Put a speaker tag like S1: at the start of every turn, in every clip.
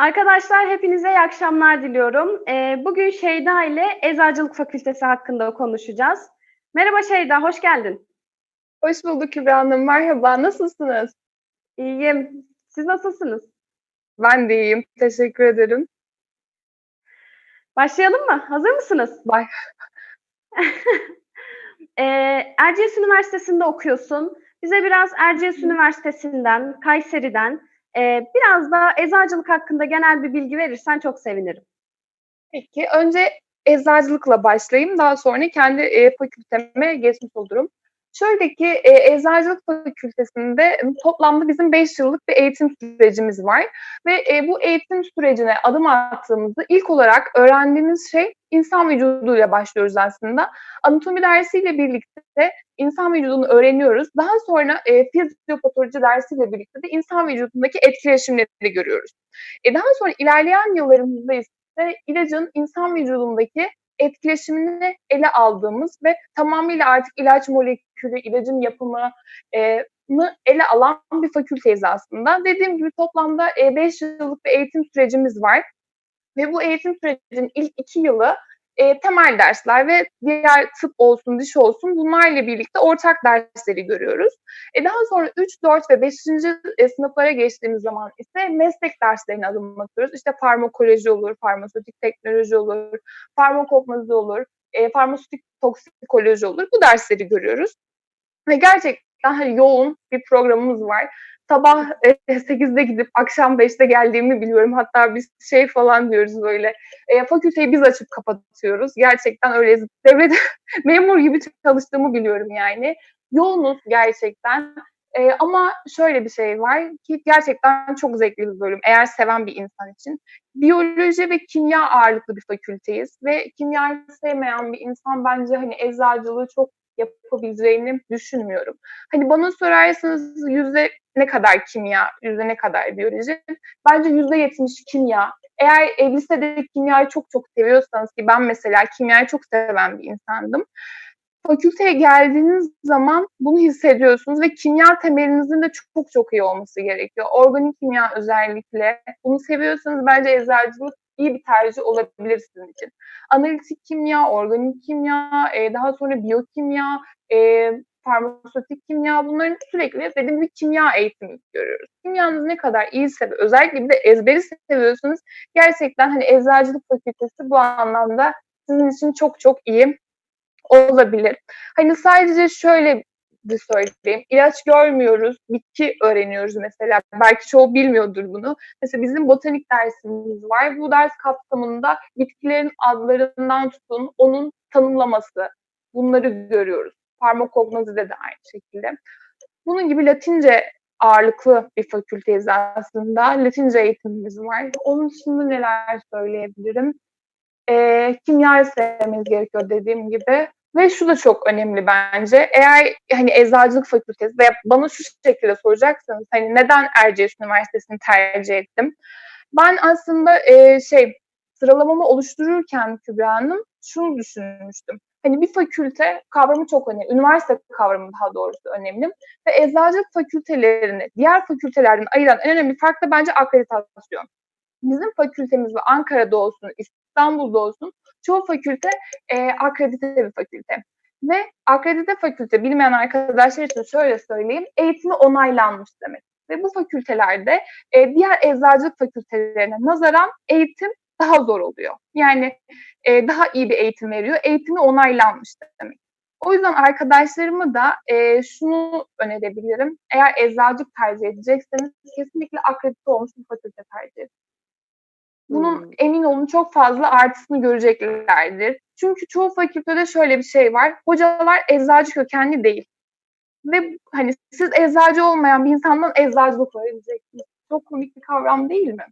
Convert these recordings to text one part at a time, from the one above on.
S1: Arkadaşlar hepinize iyi akşamlar diliyorum. Ee, bugün Şeyda ile Eczacılık Fakültesi hakkında konuşacağız. Merhaba Şeyda, hoş geldin.
S2: Hoş bulduk Kübra Hanım. Merhaba, nasılsınız?
S1: İyiyim. Siz nasılsınız?
S2: Ben de iyiyim. Teşekkür ederim.
S1: Başlayalım mı? Hazır mısınız?
S2: Bay.
S1: ee, Erciyes Üniversitesi'nde okuyorsun. Bize biraz Erciyes Üniversitesi'nden, Kayseri'den, e, biraz da eczacılık hakkında genel bir bilgi verirsen çok sevinirim.
S2: Peki, önce eczacılıkla başlayayım. Daha sonra kendi e, fakülteme geçmiş olurum. Şöyle ki e, Eczacılık Fakültesi'nde toplamda bizim 5 yıllık bir eğitim sürecimiz var. Ve e, bu eğitim sürecine adım attığımızda ilk olarak öğrendiğimiz şey insan vücuduyla başlıyoruz aslında. Anatomi dersiyle birlikte insan vücudunu öğreniyoruz. Daha sonra e, fizyopatoloji dersiyle birlikte de insan vücudundaki etkileşimleri görüyoruz. E, daha sonra ilerleyen yıllarımızda ise ilacın insan vücudundaki etkileşimini ele aldığımız ve tamamıyla artık ilaç molekülü, ilacın yapımı e, ele alan bir fakülteyiz aslında. Dediğim gibi toplamda 5 e, yıllık bir eğitim sürecimiz var. Ve bu eğitim sürecinin ilk iki yılı e, temel dersler ve diğer tıp olsun, diş olsun bunlarla birlikte ortak dersleri görüyoruz. E, daha sonra 3, 4 ve 5. E, sınıflara geçtiğimiz zaman ise meslek derslerine adım atıyoruz. İşte farmakoloji olur, farmasötik teknoloji olur, farmakopnozi olur, e, farmasötik toksikoloji olur. Bu dersleri görüyoruz. Ve gerçekten hani yoğun bir programımız var sabah 8'de gidip akşam 5'te geldiğimi biliyorum. Hatta biz şey falan diyoruz böyle. E, fakülteyi biz açıp kapatıyoruz. Gerçekten öyle devlet memur gibi çalıştığımı biliyorum yani. Yoğunuz gerçekten. E, ama şöyle bir şey var ki gerçekten çok zevkli bir bölüm. Eğer seven bir insan için. Biyoloji ve kimya ağırlıklı bir fakülteyiz ve kimyayı sevmeyen bir insan bence hani eczacılığı çok yapabileceğini düşünmüyorum. Hani bana sorarsanız yüzde ne kadar kimya, yüzde ne kadar biyoloji? Bence yüzde yetmiş kimya. Eğer e, lisede kimyayı çok çok seviyorsanız ki ben mesela kimyayı çok seven bir insandım. Fakülteye geldiğiniz zaman bunu hissediyorsunuz ve kimya temelinizin de çok çok iyi olması gerekiyor. Organik kimya özellikle. Bunu seviyorsanız bence eczacılık iyi bir tercih olabilir sizin için. Analitik kimya, organik kimya, e, daha sonra biyokimya, e, farmasötik kimya bunların sürekli dediğim gibi kimya eğitimi görüyoruz. Kimyanız ne kadar iyiyse ve özellikle bir de ezberi seviyorsunuz gerçekten hani eczacılık fakültesi bu anlamda sizin için çok çok iyi olabilir. Hani sadece şöyle söyleyeyim. İlaç görmüyoruz, bitki öğreniyoruz mesela. Belki çoğu bilmiyordur bunu. Mesela bizim botanik dersimiz var. Bu ders kapsamında bitkilerin adlarından tutun, onun tanımlaması, bunları görüyoruz. Farmakognozide de aynı şekilde. Bunun gibi Latince ağırlıklı bir fakülteyiz aslında. Latince eğitimimiz var. Onun dışında neler söyleyebilirim? E, kimyayı sevmeniz gerekiyor dediğim gibi. Ve şu da çok önemli bence. Eğer hani eczacılık fakültesi veya bana şu şekilde soracaksanız hani neden Erciyes Üniversitesi'ni tercih ettim? Ben aslında e, şey sıralamamı oluştururken Kübra Hanım şunu düşünmüştüm. Hani bir fakülte kavramı çok önemli. Üniversite kavramı daha doğrusu önemli. Ve eczacılık fakültelerini diğer fakültelerden ayıran en önemli fark da bence akreditasyon. Bizim fakültemiz ve Ankara'da olsun, İstanbul'da olsun çoğu fakülte e, akredite bir fakülte. Ve akredite fakülte bilmeyen arkadaşlar için şöyle söyleyeyim, eğitimi onaylanmış demek. Ve bu fakültelerde e, diğer eczacılık fakültelerine nazaran eğitim daha zor oluyor. Yani e, daha iyi bir eğitim veriyor. Eğitimi onaylanmış demek. O yüzden arkadaşlarımı da e, şunu önerebilirim. Eğer eczacılık tercih edecekseniz kesinlikle akredite olmuş bir fakülte tercih edin. Bunun hmm. emin olun çok fazla artısını göreceklerdir. Çünkü çoğu fakültede şöyle bir şey var. Hocalar eczacı kökenli değil. Ve hani siz eczacı olmayan bir insandan eczacılık öğreneceksiniz. Çok komik bir kavram değil mi?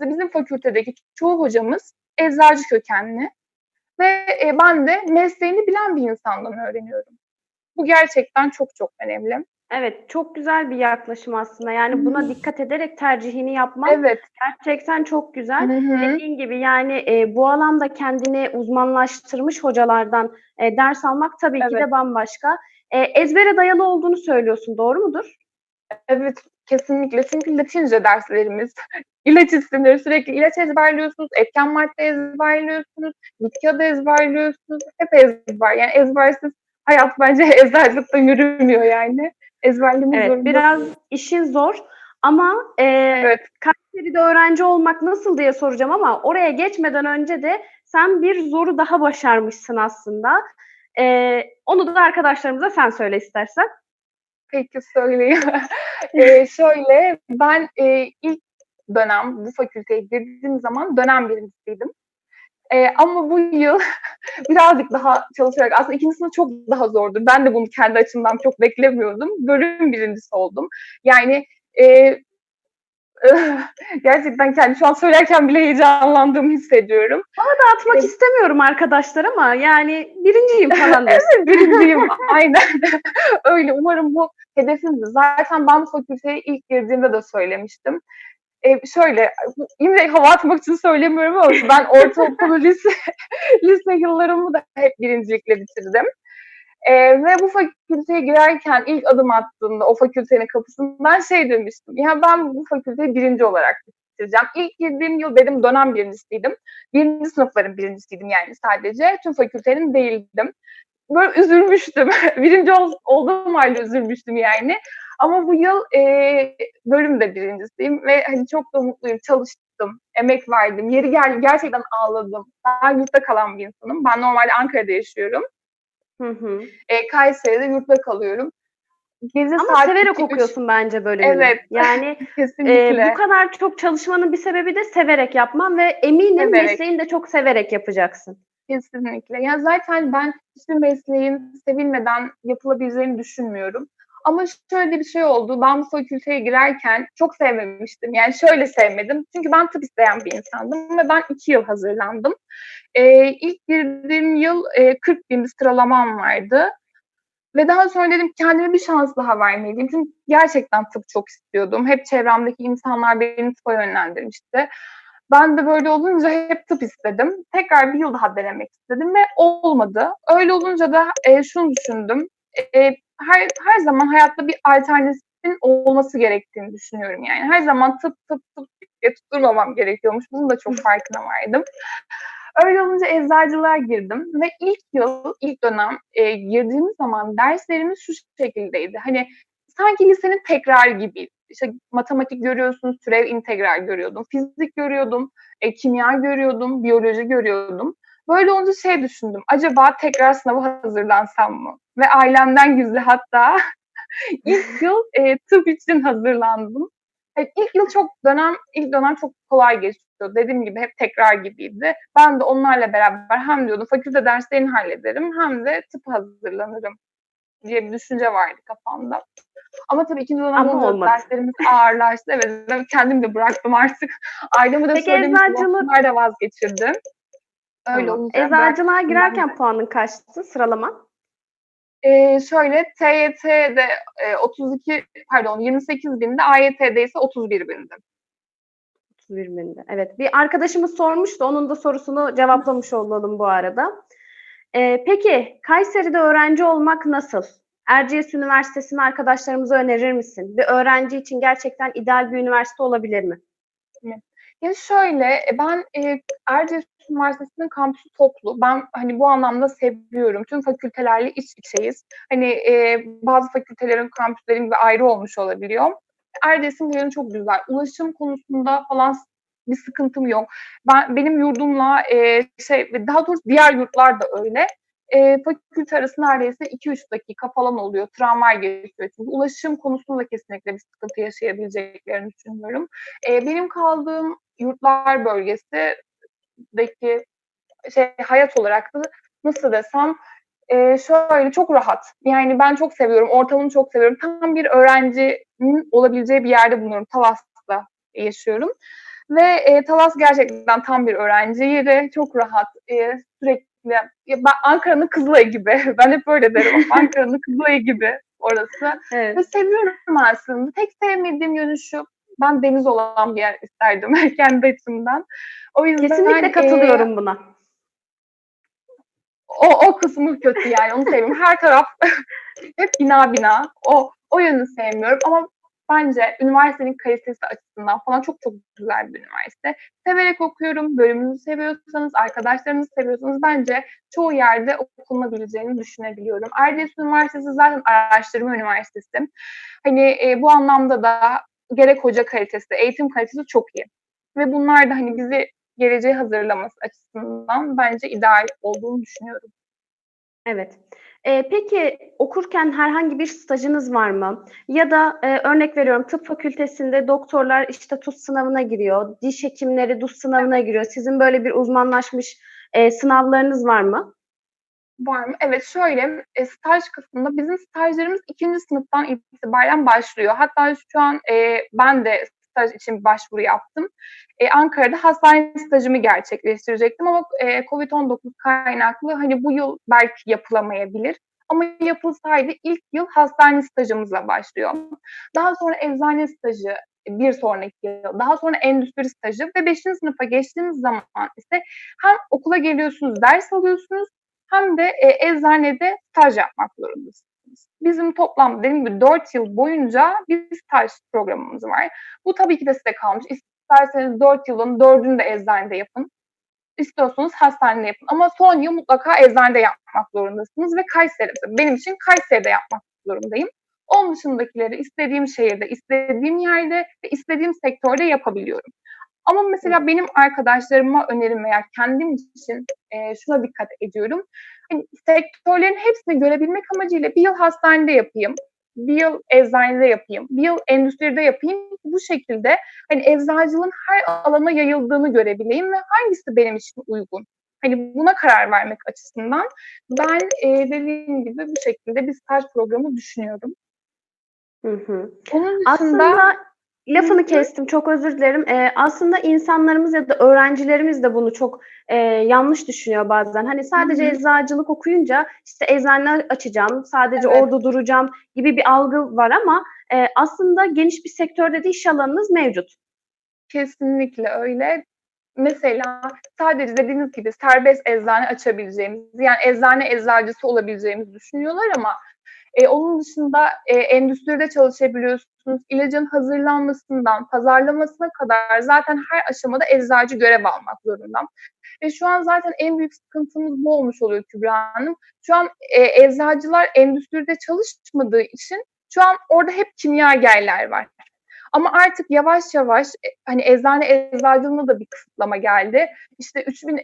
S2: Bizim fakültedeki çoğu hocamız eczacı kökenli. Ve e, ben de mesleğini bilen bir insandan öğreniyorum. Bu gerçekten çok çok önemli.
S1: Evet, çok güzel bir yaklaşım aslında. Yani buna dikkat ederek tercihini yapman
S2: Evet.
S1: gerçekten çok güzel.
S2: Hı hı.
S1: Dediğin gibi yani e, bu alanda kendini uzmanlaştırmış hocalardan e, ders almak tabii ki
S2: Evet.
S1: de bambaşka. E, ezbere dayalı olduğunu söylüyorsun, doğru mudur?
S2: Evet, kesinlikle. Çünkü Latince derslerimiz, ilaç isimleri sürekli ilaç ezberliyorsunuz, etken madde ezberliyorsunuz, bitki adı ezberliyorsunuz. Hep ezber. Yani ezbersiz hayat bence eczacılıkta yürümüyor yani. Ezberlemek
S1: Evet,
S2: zorundasınız.
S1: biraz işin zor ama e,
S2: Evet.
S1: Kayseri'de öğrenci olmak nasıl diye soracağım ama oraya geçmeden önce de sen bir zoru daha başarmışsın aslında. E, onu da arkadaşlarımıza sen söyle istersen.
S2: Peki söyleyeyim. Eee, şöyle, ben eee, ilk dönem bu fakülteye girdiğim zaman dönem birincisiydim. Eee, ama bu yıl birazcık daha çalışarak aslında ikinci sınıf çok daha zordu. Ben de bunu kendi açımdan çok beklemiyordum. Bölüm birincisi oldum. Yani eee, gerçekten kendi şu an söylerken bile heyecanlandığımı hissediyorum.
S1: Dağıtmak
S2: Evet.
S1: istemiyorum arkadaşlar ama yani birinciyim falan diyorsun.
S2: Birinciyim. Aynen. Öyle. Umarım bu hedefimdi. Zaten ben fakülteye ilk girdiğimde de söylemiştim. Ee, şöyle, yine hava atmak için söylemiyorum ama ben ortaokulu, lise, lise yıllarımı da hep birincilikle bitirdim. Ee, ve bu fakülteye girerken ilk adım attığımda o fakültenin kapısından şey demiştim. Ya ben bu fakülteyi birinci olarak bitireceğim. İlk girdiğim yıl benim dönem birincisiydim. Birinci sınıfların birincisiydim yani sadece. Tüm fakültenin değildim. Böyle üzülmüştüm. birinci ol, olduğum halde üzülmüştüm yani. Ama bu yıl e, bölümde birincisiyim ve hani çok da mutluyum. Çalıştım, emek verdim. Yeri geldi gerçekten ağladım. Ben yurtta kalan bir insanım. Ben normalde Ankara'da yaşıyorum.
S1: Hı hı.
S2: E, Kayseri'de yurtta kalıyorum. Gezi
S1: Ama
S2: saat
S1: severek
S2: iki, üç-
S1: okuyorsun bence bölümünü.
S2: Evet.
S1: Yani e,
S2: Kesinlikle.
S1: bu kadar çok çalışmanın bir sebebi de severek yapman ve eminim
S2: Severek.
S1: mesleğini de çok severek yapacaksın.
S2: Kesinlikle. Ya zaten ben hiçbir mesleğin sevilmeden yapılabileceğini düşünmüyorum. Ama şöyle bir şey oldu. Ben bu fakülteye girerken çok sevmemiştim. Yani şöyle sevmedim. Çünkü ben tıp isteyen bir insandım ve ben iki yıl hazırlandım. Ee, ilk girdiğim yıl e, 40 bin bir sıralamam vardı. Ve daha sonra dedim kendime bir şans daha vermeliyim. Çünkü gerçekten tıp çok istiyordum. Hep çevremdeki insanlar beni tıpa yönlendirmişti. Ben de böyle olunca hep tıp istedim. Tekrar bir yıl daha denemek istedim ve olmadı. Öyle olunca da e, şunu düşündüm. E, her, her zaman hayatta bir alternatifin olması gerektiğini düşünüyorum yani. Her zaman tıp tıp tıp diye tutturmamam gerekiyormuş. Bunun da çok farkına vardım. Öyle olunca eczacılığa girdim ve ilk yıl, ilk dönem e, girdiğimiz zaman derslerimiz şu şekildeydi. Hani sanki lisenin tekrar gibi. İşte matematik görüyorsunuz, türev integral görüyordum, fizik görüyordum, e, kimya görüyordum, biyoloji görüyordum. Böyle olunca şey düşündüm, acaba tekrar sınava hazırlansam mı? Ve ailemden gizli hatta ilk yıl e, tıp için hazırlandım. Evet, ilk yıl çok dönem, ilk dönem çok kolay geçiyor. Dediğim gibi hep tekrar gibiydi. Ben de onlarla beraber hem diyordum fakülte derslerini hallederim hem de tıp hazırlanırım diye bir düşünce vardı kafamda. Ama tabii ikinci dönem
S1: Ama olmadı.
S2: derslerimiz ağırlaştı. Evet ben kendim de bıraktım artık. Aileme de
S1: Peki
S2: söylemiştim.
S1: eczacılık-
S2: da vazgeçirdim. Öyle
S1: Tamam.
S2: olunca
S1: Eczacılığa girerken
S2: bıraktım
S1: puanın kaçtı sıralama?
S2: Ee, şöyle TYT'de e, 32 pardon 28 binde AYT'de ise 31 binde.
S1: 31 binde. Evet. Bir arkadaşımız sormuştu. Onun da sorusunu cevaplamış olalım bu arada. Ee, peki Kayseri'de öğrenci olmak nasıl? Erciyes Üniversitesi'ni arkadaşlarımıza önerir misin? Bir öğrenci için gerçekten ideal bir üniversite olabilir mi?
S2: Ya şöyle e, ben e, Erciyes Üniversitesi'nin kampüsü toplu. Ben hani bu anlamda seviyorum. Tüm fakültelerle iç içeyiz. Hani e, bazı fakültelerin kampüslerin gibi ayrı olmuş olabiliyor. Erciyes'in yönü çok güzel. Ulaşım konusunda falan bir sıkıntım yok. Ben benim yurdumla e, şey daha doğrusu diğer yurtlar da öyle. E, fakülte arası neredeyse 2-3 dakika falan oluyor. Tramvay geçiyor. Çünkü ulaşım konusunda kesinlikle bir sıkıntı yaşayabileceklerini düşünüyorum. E, benim kaldığım yurtlar bölgesideki şey hayat olarak da nasıl desem e, şöyle çok rahat. Yani ben çok seviyorum. Ortamını çok seviyorum. Tam bir öğrencinin olabileceği bir yerde bulunuyorum. Talas'ta yaşıyorum. Ve e, Talas gerçekten tam bir öğrenci yeri. Çok rahat. E, sürekli ya ben Ankara'nın Kızılay'ı gibi. Ben hep öyle derim. Ankara'nın Kızılay'ı gibi. orası.
S1: Evet.
S2: Ve seviyorum aslında. Tek sevmediğim yönü şu. Ben deniz olan bir yer isterdim kendi açımdan. O yüzden
S1: Kesinlikle
S2: e,
S1: katılıyorum buna.
S2: o, o kısmı kötü yani onu sevmiyorum. Her taraf hep bina bina. O, o yönü sevmiyorum ama bence üniversitenin kalitesi açısından falan çok çok güzel bir üniversite. Severek okuyorum. Bölümünüzü seviyorsanız, arkadaşlarınızı seviyorsanız bence çoğu yerde okunabileceğini düşünebiliyorum. Erciyes Üniversitesi zaten araştırma üniversitesi. Hani e, bu anlamda da gerek hoca kalitesi, eğitim kalitesi çok iyi. Ve bunlar da hani bizi geleceğe hazırlaması açısından bence ideal olduğunu düşünüyorum.
S1: Evet. Ee, peki okurken herhangi bir stajınız var mı? Ya da e, örnek veriyorum tıp fakültesinde doktorlar işte TUS sınavına giriyor, diş hekimleri DUS sınavına giriyor. Sizin böyle bir uzmanlaşmış e, sınavlarınız var mı?
S2: Var mı? Evet şöyle e, staj kısmında bizim stajlarımız ikinci sınıftan itibaren başlıyor. Hatta şu an e, ben de staj için başvuru yaptım. E, Ankara'da hastane stajımı gerçekleştirecektim ama e, Covid-19 kaynaklı hani bu yıl belki yapılamayabilir. Ama yapılsaydı ilk yıl hastane stajımızla başlıyor. Daha sonra eczane stajı bir sonraki yıl, daha sonra endüstri stajı ve 5. sınıfa geçtiğiniz zaman ise hem okula geliyorsunuz, ders alıyorsunuz hem de e, eczanede staj yapmak zorundasınız. Bizim toplam dediğim gibi 4 yıl boyunca bir staj programımız var. Bu tabii ki de size kalmış. İsterseniz 4 yılın 4'ünü de eczanede yapın. İstiyorsanız hastanede yapın. Ama son yıl mutlaka eczanede yapmak zorundasınız ve Kayseri'de. Benim için Kayseri'de yapmak zorundayım. Onun dışındakileri istediğim şehirde, istediğim yerde ve istediğim sektörde yapabiliyorum. Ama mesela benim arkadaşlarıma önerim veya kendim için e, şuna dikkat ediyorum. Hani sektörlerin hepsini görebilmek amacıyla bir yıl hastanede yapayım, bir yıl eczanede yapayım, bir yıl endüstride yapayım. Bu şekilde hani eczacılığın her alana yayıldığını görebileyim ve hangisi benim için uygun. Hani buna karar vermek açısından ben e, dediğim gibi bu şekilde bir staj programı düşünüyorum.
S1: Hı hı.
S2: Onun dışında
S1: Aslında lafını kestim çok özür dilerim. Ee, aslında insanlarımız ya da öğrencilerimiz de bunu çok e, yanlış düşünüyor bazen. Hani sadece
S2: Hı hı.
S1: eczacılık okuyunca işte eczane açacağım, sadece
S2: Evet.
S1: orada duracağım gibi bir algı var ama e, aslında geniş bir sektörde de iş alanınız mevcut.
S2: Kesinlikle öyle. Mesela sadece dediğiniz gibi serbest eczane açabileceğimiz, yani eczane eczacısı olabileceğimizi düşünüyorlar ama e, onun dışında e, endüstride çalışabiliyorsunuz. İlacın hazırlanmasından pazarlamasına kadar zaten her aşamada eczacı görev almak zorunda. Ve şu an zaten en büyük sıkıntımız bu olmuş oluyor Kübra Hanım. Şu an e, eczacılar endüstride çalışmadığı için şu an orada hep kimyagerler var. Ama artık yavaş yavaş e, hani eczane eczacılığına da bir kısıtlama geldi. İşte 3000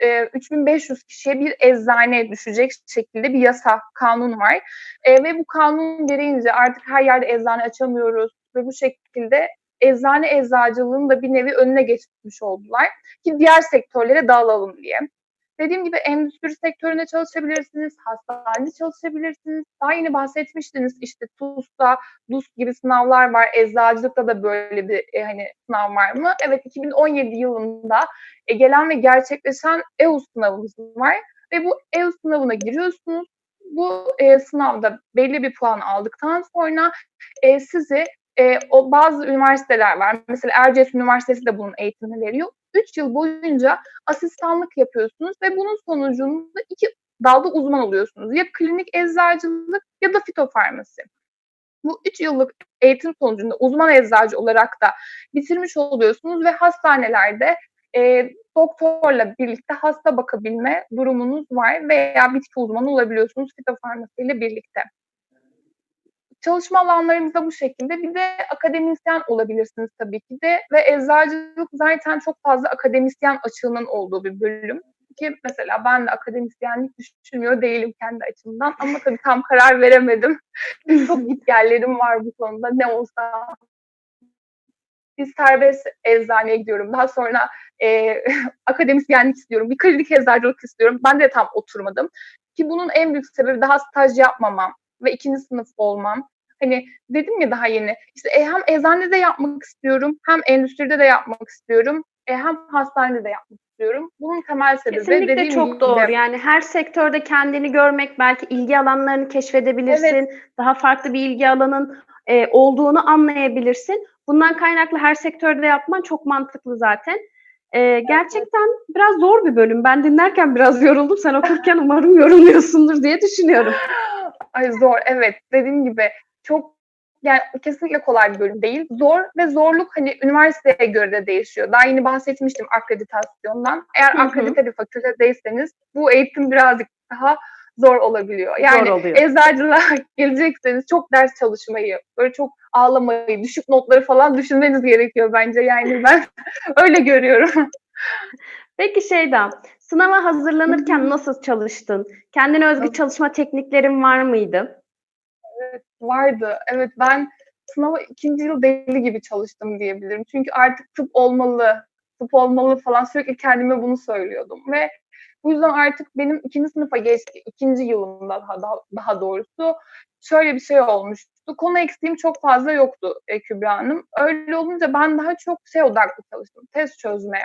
S2: e, 3500 kişiye bir eczane düşecek şekilde bir yasa, kanun var. E, ve bu kanun gereğince artık her yerde eczane açamıyoruz ve bu şekilde eczane eczacılığının da bir nevi önüne geçmiş oldular ki diğer sektörlere dağılalım diye. Dediğim gibi endüstri sektöründe çalışabilirsiniz, hastanede çalışabilirsiniz. Daha yeni bahsetmiştiniz işte TUS'ta, DUS gibi sınavlar var. Eczacılıkta da böyle bir e, hani sınav var mı? Evet 2017 yılında e, gelen ve gerçekleşen EUS sınavımız var. Ve bu EUS sınavına giriyorsunuz. Bu e, sınavda belli bir puan aldıktan sonra e, sizi e, o bazı üniversiteler var. Mesela Erciyes Üniversitesi de bunun eğitimini veriyor. 3 yıl boyunca asistanlık yapıyorsunuz ve bunun sonucunda iki dalda uzman oluyorsunuz. Ya klinik eczacılık ya da fitofarmasi. Bu 3 yıllık eğitim sonucunda uzman eczacı olarak da bitirmiş oluyorsunuz ve hastanelerde e, doktorla birlikte hasta bakabilme durumunuz var veya bitki uzmanı olabiliyorsunuz fitofarmasi ile birlikte. Çalışma alanlarımız da bu şekilde. Bir de akademisyen olabilirsiniz tabii ki de ve eczacılık zaten çok fazla akademisyen açığının olduğu bir bölüm. Ki mesela ben de akademisyenlik düşünmüyor değilim kendi açımdan ama tabii tam karar veremedim. çok gitgellerim var bu konuda. Ne olsa bir serbest eczaneye gidiyorum. Daha sonra e, akademisyenlik istiyorum. Bir klinik eczacılık istiyorum. Ben de tam oturmadım. Ki bunun en büyük sebebi daha staj yapmamam ve ikinci sınıf olmam. Hani dedim ya daha yeni işte e, hem eczanede yapmak istiyorum hem endüstride de yapmak istiyorum. e, hem hastanede de yapmak istiyorum. Bunun temel sebebi
S1: Kesinlikle
S2: dediğim
S1: çok
S2: gibi
S1: doğru. Yani her sektörde kendini görmek, belki ilgi alanlarını keşfedebilirsin. Daha farklı bir ilgi alanın e, olduğunu anlayabilirsin. Bundan kaynaklı her sektörde yapman çok mantıklı zaten. E, gerçekten biraz zor bir bölüm. Ben dinlerken biraz yoruldum. Sen okurken umarım yorulmuyorsundur diye düşünüyorum.
S2: Ay zor evet dediğim gibi çok yani kesinlikle kolay bir bölüm değil. Zor ve zorluk hani üniversiteye göre de değişiyor. Daha yeni bahsetmiştim akreditasyondan. Eğer
S1: Hı hı.
S2: akredite bir fakültedeyseniz bu eğitim birazcık daha zor olabiliyor. Yani
S1: Zor oluyor.
S2: eczacılığa gelecekseniz çok ders çalışmayı, böyle çok ağlamayı, düşük notları falan düşünmeniz gerekiyor bence. Yani ben öyle görüyorum.
S1: Peki Şeyda, sınava hazırlanırken nasıl çalıştın? Kendine özgü çalışma tekniklerin var mıydı?
S2: Vardı. Evet ben sınava ikinci yıl deli gibi çalıştım diyebilirim. Çünkü artık tıp olmalı, tıp olmalı falan sürekli kendime bunu söylüyordum. Ve bu yüzden artık benim ikinci sınıfa geçti. ikinci yılımda daha, daha, daha doğrusu şöyle bir şey olmuştu. Konu eksiğim çok fazla yoktu e, Kübra Hanım. Öyle olunca ben daha çok şey odaklı çalıştım. Test çözmeye.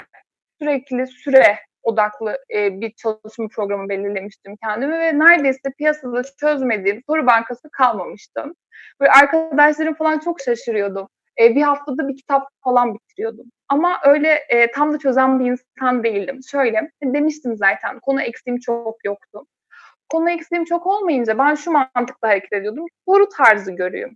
S2: Sürekli süre odaklı e, bir çalışma programı belirlemiştim kendime ve neredeyse piyasada çözmediğim soru bankası kalmamıştı. Böyle arkadaşlarım falan çok şaşırıyordum. E, bir haftada bir kitap falan bitiriyordum. Ama öyle e, tam da çözen bir insan değildim. Şöyle demiştim zaten konu eksiğim çok yoktu. Konu eksiğim çok olmayınca ben şu mantıkla hareket ediyordum. Soru tarzı görüyorum.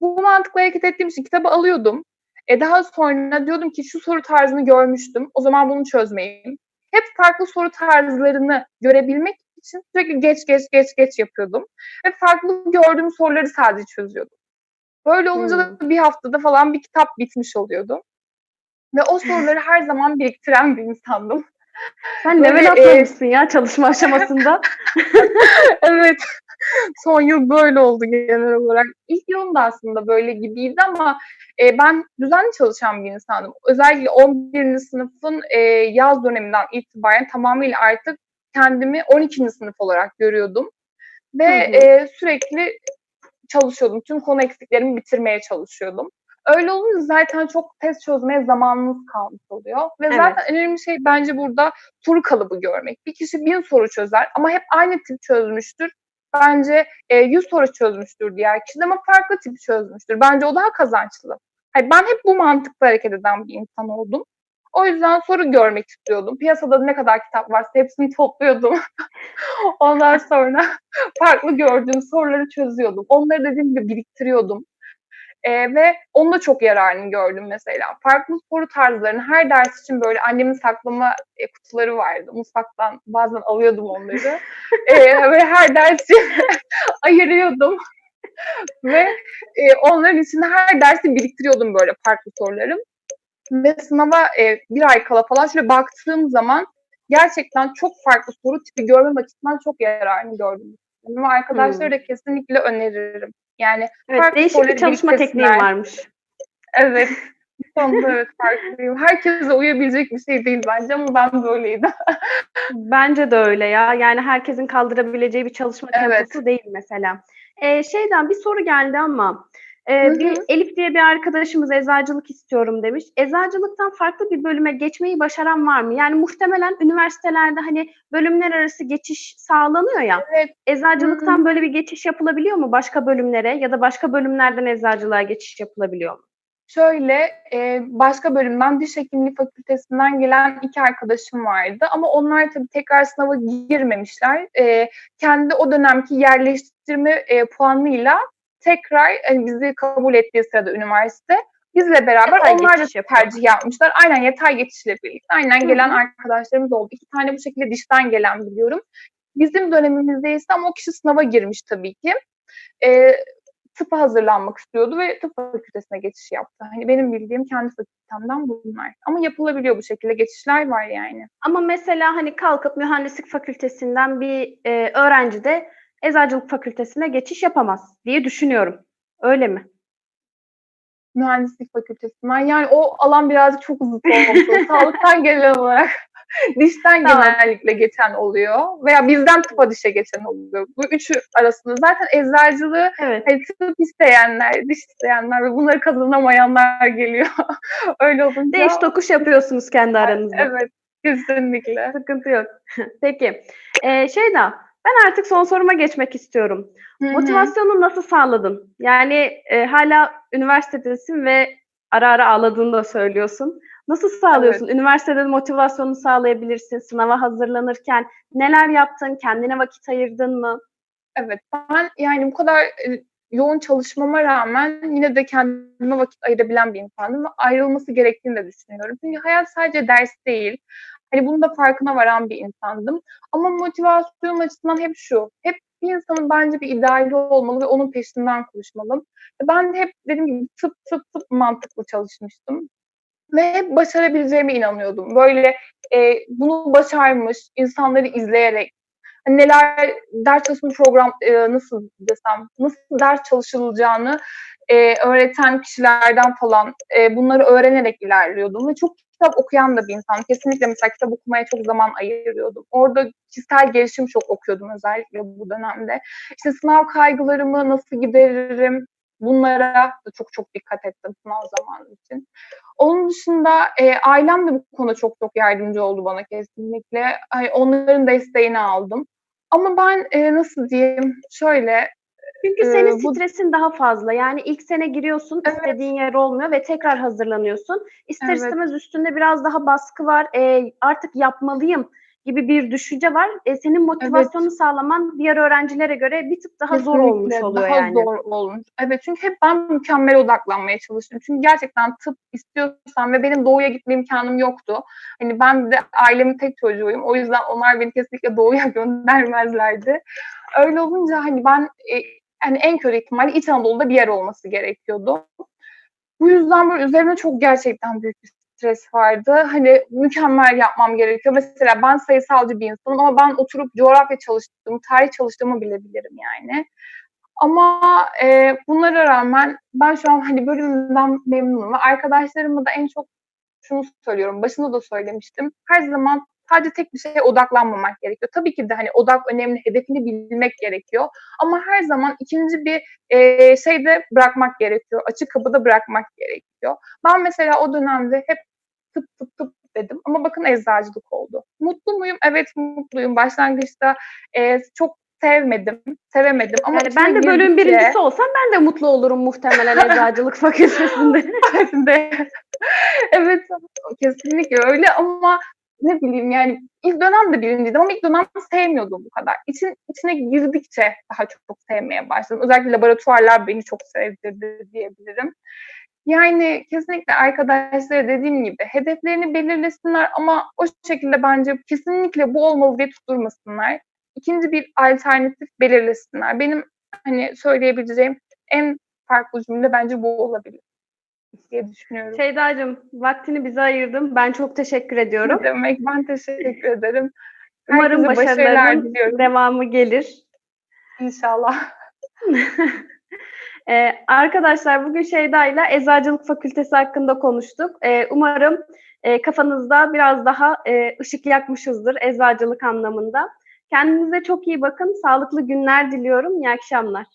S2: Bu mantıkla hareket ettiğim için kitabı alıyordum. E daha sonra diyordum ki şu soru tarzını görmüştüm. O zaman bunu çözmeyeyim. Hep farklı soru tarzlarını görebilmek için sürekli geç geç geç geç yapıyordum. Ve farklı gördüğüm soruları sadece çözüyordum. Böyle olunca da bir haftada falan bir kitap bitmiş oluyordu. Ve o soruları her zaman biriktiren bir insandım.
S1: Sen level
S2: e,
S1: atlamışsın ya çalışma aşamasında.
S2: evet. Son yıl böyle oldu genel olarak. İlk yılım da aslında böyle gibiydi ama e, ben düzenli çalışan bir insandım. Özellikle 11. sınıfın e, yaz döneminden itibaren tamamıyla artık kendimi 12. sınıf olarak görüyordum. Ve
S1: Hı hı.
S2: e, sürekli çalışıyordum. Tüm konu eksiklerimi bitirmeye çalışıyordum. Öyle olunca zaten çok test çözmeye zamanınız kalmış oluyor. Ve
S1: Evet.
S2: zaten önemli şey bence burada soru kalıbı görmek. Bir kişi bin soru çözer ama hep aynı tip çözmüştür. Bence e, 100 soru çözmüştür diğer kişi ama farklı tip çözmüştür. Bence o daha kazançlı. Hayır, ben hep bu mantıkla hareket eden bir insan oldum. O yüzden soru görmek istiyordum. Piyasada ne kadar kitap varsa hepsini topluyordum. Ondan sonra farklı gördüğüm soruları çözüyordum. Onları dediğim gibi biriktiriyordum. Ee, ve onun da çok yararını gördüm mesela. Farklı soru tarzlarını her ders için böyle annemin saklama e, kutuları vardı. Mutfaktan bazen alıyordum onları. Ee, ve her ders için ayırıyordum. ve e, onların içinde her dersi biriktiriyordum böyle farklı sorularım. Ve sınava e, bir ay kala falan şöyle baktığım zaman gerçekten çok farklı soru tipi görmem açısından çok yararını gördüm. Ve arkadaşlara da kesinlikle öneririm. Yani
S1: Evet,
S2: farklı
S1: değişik bir çalışma tekniği varmış.
S2: Evet. Bu konuda evet farklıyım. Herkese uyabilecek bir şey değil bence ama ben böyleydim.
S1: Bence de öyle ya. Yani herkesin kaldırabileceği bir çalışma
S2: Evet.
S1: temposu değil mesela. Ee, şeyden bir soru geldi ama e,
S2: hı.
S1: bir Elif diye bir arkadaşımız eczacılık istiyorum demiş. Eczacılıktan farklı bir bölüme geçmeyi başaran var mı? Yani muhtemelen üniversitelerde hani bölümler arası geçiş sağlanıyor ya.
S2: Evet.
S1: Eczacılıktan böyle bir geçiş yapılabiliyor mu başka bölümlere ya da başka bölümlerden eczacılığa geçiş yapılabiliyor mu?
S2: Şöyle e, başka bölümden diş hekimliği fakültesinden gelen iki arkadaşım vardı ama onlar tabii tekrar sınava girmemişler. E, kendi o dönemki yerleştirme e, puanıyla tekrar hani bizi kabul ettiği sırada üniversite bizle beraber
S1: Yatay
S2: onlar da
S1: geçiş yapıyor.
S2: tercih yapmışlar. Aynen yatay geçişle birlikte. Aynen
S1: Hı
S2: gelen arkadaşlarımız oldu. İki tane bu şekilde dişten gelen biliyorum. Bizim dönemimizde ise ama o kişi sınava girmiş tabii ki. E, tıpa hazırlanmak istiyordu ve tıp fakültesine geçiş yaptı. Hani benim bildiğim kendi fakültemden bunlar. Ama yapılabiliyor bu şekilde. Geçişler var yani.
S1: Ama mesela hani kalkıp mühendislik fakültesinden bir e, öğrenci de eczacılık fakültesine geçiş yapamaz diye düşünüyorum. Öyle mi?
S2: Mühendislik fakültesinden. Yani o alan birazcık çok zıt oldu. Sağlıktan gelen olarak Dişten
S1: Tamam.
S2: genellikle geçen oluyor veya bizden tıpa dişe geçen oluyor. Bu üçü arasında zaten eczacılığı
S1: Evet.
S2: hani tıp isteyenler, diş isteyenler ve bunları kazanamayanlar geliyor. Öyle olunca
S1: Değiş tokuş yapıyorsunuz kendi aranızda.
S2: evet kesinlikle.
S1: Sıkıntı yok. Peki. Ee, Şeyda, ben artık son soruma geçmek istiyorum.
S2: Hı hı.
S1: Motivasyonu nasıl sağladın? Yani e, hala üniversitedesin ve ara ara ağladığını da söylüyorsun. Nasıl sağlıyorsun? Üniversitede motivasyonu sağlayabilirsin. Sınava hazırlanırken neler yaptın? Kendine vakit ayırdın mı?
S2: Evet, ben yani bu kadar e, yoğun çalışmama rağmen yine de kendime vakit ayırabilen bir insandım ve ayrılması gerektiğini de düşünüyorum. Çünkü hayat sadece ders değil. Hani bunun da farkına varan bir insandım. Ama motivasyon açısından hep şu. Hep bir insanın bence bir ideali olmalı ve onun peşinden koşmalı. Ben de hep dediğim gibi tıp tıp tıp mantıklı çalışmıştım. Ve hep başarabileceğime inanıyordum. Böyle e, bunu başarmış insanları izleyerek hani neler ders çalışma program e, nasıl desem nasıl ders çalışılacağını e, öğreten kişilerden falan e, bunları öğrenerek ilerliyordum ve çok kitap okuyan da bir insan. Kesinlikle mesela kitap okumaya çok zaman ayırıyordum. Orada kişisel gelişim çok okuyordum özellikle bu dönemde. İşte sınav kaygılarımı nasıl gideririm bunlara da çok çok dikkat ettim sınav zamanı için. Onun dışında e, ailem de bu konuda çok çok yardımcı oldu bana kesinlikle. Ay, onların desteğini aldım. Ama ben e, nasıl diyeyim şöyle
S1: Çünkü
S2: Ee,
S1: senin
S2: bu-
S1: stresin daha fazla. Yani ilk sene giriyorsun,
S2: Evet.
S1: istediğin yer olmuyor ve tekrar hazırlanıyorsun. İster
S2: Evet.
S1: istemez üstünde biraz daha baskı var. E, artık yapmalıyım gibi bir düşünce var. E, senin motivasyonu sağlaman diğer öğrencilere göre bir tık daha zor
S2: Kesinlikle
S1: olmuş oluyor
S2: daha
S1: yani.
S2: zor olmuş. Evet çünkü hep ben mükemmel odaklanmaya çalıştım. Çünkü gerçekten tıp istiyorsam ve benim doğuya gitme imkanım yoktu. Hani ben de ailemin tek çocuğuyum. O yüzden onlar beni kesinlikle doğuya göndermezlerdi. Öyle olunca hani ben e, hani en kötü ihtimalle İç Anadolu'da bir yer olması gerekiyordu. Bu yüzden böyle üzerine çok gerçekten büyük bir stres vardı. Hani mükemmel yapmam gerekiyor. Mesela ben sayısalcı bir insanım ama ben oturup coğrafya çalıştığımı, tarih çalıştığımı bile bilirim yani. Ama e, bunlara rağmen ben şu an hani bölümümden memnunum arkadaşlarıma da en çok şunu söylüyorum. Başında da söylemiştim. Her zaman sadece tek bir şeye odaklanmamak gerekiyor. Tabii ki de hani odak önemli, hedefini bilmek gerekiyor. Ama her zaman ikinci bir e, şey de bırakmak gerekiyor. Açık kapıda bırakmak gerekiyor. Ben mesela o dönemde hep tıp tıp tıp dedim ama bakın eczacılık oldu. Mutlu muyum? Evet mutluyum. Başlangıçta e, çok sevmedim, sevemedim ama
S1: Yani ben de bölüm
S2: girdikçe-
S1: birincisi olsam ben de mutlu olurum muhtemelen eczacılık fakültesinde.
S2: de. evet kesinlikle öyle ama ne bileyim yani ilk dönemde birinciydim ama ilk dönem sevmiyordum bu kadar. İçin, içine girdikçe daha çok, çok sevmeye başladım. Özellikle laboratuvarlar beni çok sevdirdi diyebilirim. Yani kesinlikle arkadaşlara dediğim gibi hedeflerini belirlesinler ama o şekilde bence kesinlikle bu olmalı diye tutturmasınlar. İkinci bir alternatif belirlesinler. Benim hani söyleyebileceğim en farklı cümle bence bu olabilir diye düşünüyorum.
S1: Şeydacığım vaktini bize ayırdın. Ben çok teşekkür ediyorum.
S2: Ne demek ben teşekkür ederim.
S1: Umarım
S2: Herkese başarılar
S1: başarıların
S2: diliyorum.
S1: devamı gelir.
S2: İnşallah.
S1: Ee, arkadaşlar bugün Şeyda ile Eczacılık Fakültesi hakkında konuştuk. Ee, umarım e, kafanızda biraz daha e, ışık yakmışızdır eczacılık anlamında. Kendinize çok iyi bakın. Sağlıklı günler diliyorum. İyi akşamlar.